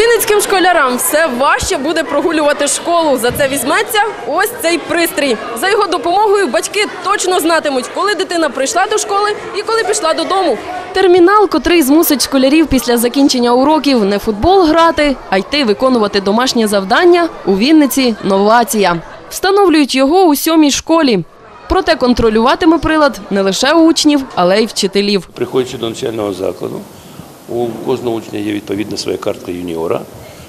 Вінницьким школярам все важче буде прогулювати школу. За це візьметься ось цей пристрій. За його допомогою батьки точно знатимуть, коли дитина прийшла до школи і коли пішла додому. Термінал, котрий змусить школярів після закінчення уроків не футбол грати, а йти виконувати домашнє завдання у Вінниці новація. Встановлюють його у сьомій школі. Проте контролюватиме прилад не лише учнів, але й вчителів. Приходячи до навчального закладу, у кожного учня є відповідна своя картка юніора,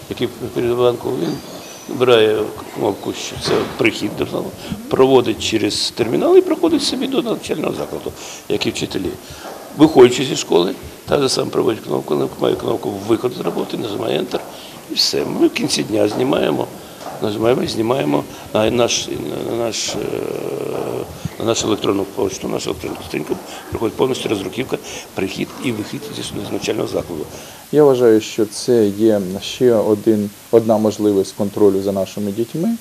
який перед банку він вибирає кнопку, що це прихід до залу, проводить через термінал і проходить собі до навчального закладу, як і вчителі. Виходячи зі школи, та же сам проводить кнопку, має кнопку виход з роботи, нажимає Enter і все. Ми в кінці дня знімаємо, і знімаємо на наш, на наш е, на нашу електронну пошту, нашу електронну сторінку приходить повністю розруківка, прихід і вихід з навчального закладу. Я вважаю, що це є ще один, одна можливість контролю за нашими дітьми.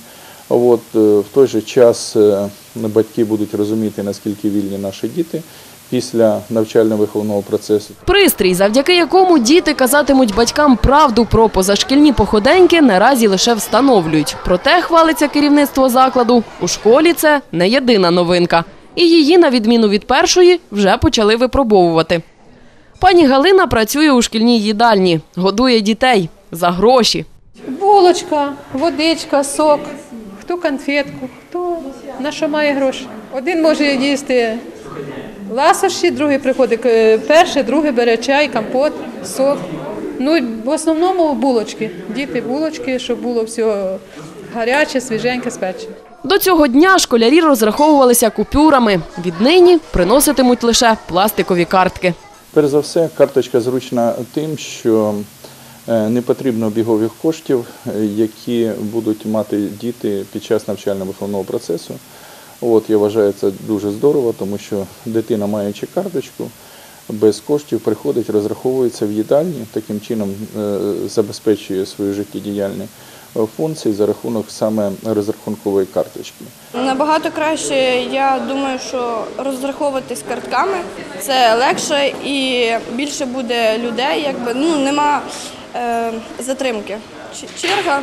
От, е, в той же час е, батьки будуть розуміти, наскільки вільні наші діти після навчально-виховного процесу. Пристрій, завдяки якому діти казатимуть батькам правду про позашкільні походеньки, наразі лише встановлюють. Проте хвалиться керівництво закладу. У школі це не єдина новинка. І її, на відміну від першої, вже почали випробовувати. Пані Галина працює у шкільній їдальні, годує дітей за гроші. Булочка, водичка, сок, хто конфетку, хто на що має гроші. Один може їсти ласощі, другий приходить е, перший, другий бере чай, компот, сок. Ну, в основному булочки. Діти булочки, щоб було все гаряче, свіженьке, спечене. До цього дня школярі розраховувалися купюрами. Віднині приноситимуть лише пластикові картки. Перш за все, карточка зручна тим, що е, не потрібно обігових коштів, е, які будуть мати діти під час навчально-виховного процесу. От, я вважаю це дуже здорово, тому що дитина, маючи карточку, без коштів приходить, розраховується в їдальні, таким чином е, забезпечує свої життєдіяльні е, функції за рахунок саме розрахункової карточки. Набагато краще, я думаю, що розраховуватись картками це легше і більше буде людей, якби ну нема е, затримки. Черга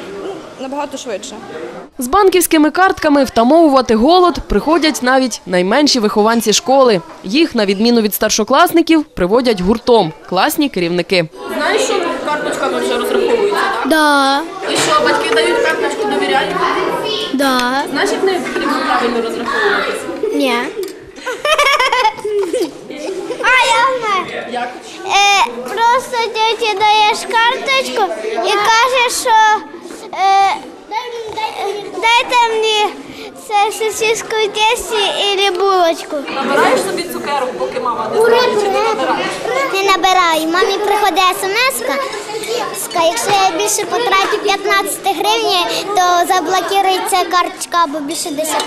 набагато швидше. З банківськими картками втамовувати голод приходять навіть найменші вихованці школи. Їх, на відміну від старшокласників, приводять гуртом класні керівники. Знаєш, що карточками вже розраховуються? Да, І що батьки дають карточку, довіряють? да, Знаєш, як нею потрібно правильно розраховуватися? ні. А, я знаю. Як? Е, просто тьоті даєш карточку і кажеш, що дайте мені це сосиску в тесті або булочку. Набираєш собі цукерок, поки мама не знає, чи не набираєш? Не набираю. Мамі приходить смс-ка. Якщо я більше потрачу 15 гривень, то заблокується карточка або більше 10.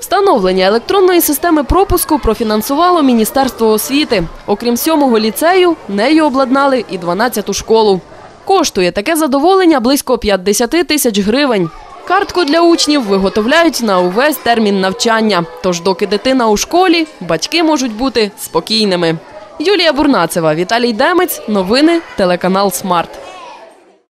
Встановлення електронної системи пропуску профінансувало Міністерство освіти. Окрім сьомого ліцею, нею обладнали і 12-ту школу. Коштує таке задоволення близько 50 тисяч гривень. Картку для учнів виготовляють на увесь термін навчання. Тож, доки дитина у школі, батьки можуть бути спокійними. Юлія Бурнацева, Віталій Демець. Новини телеканал Смарт.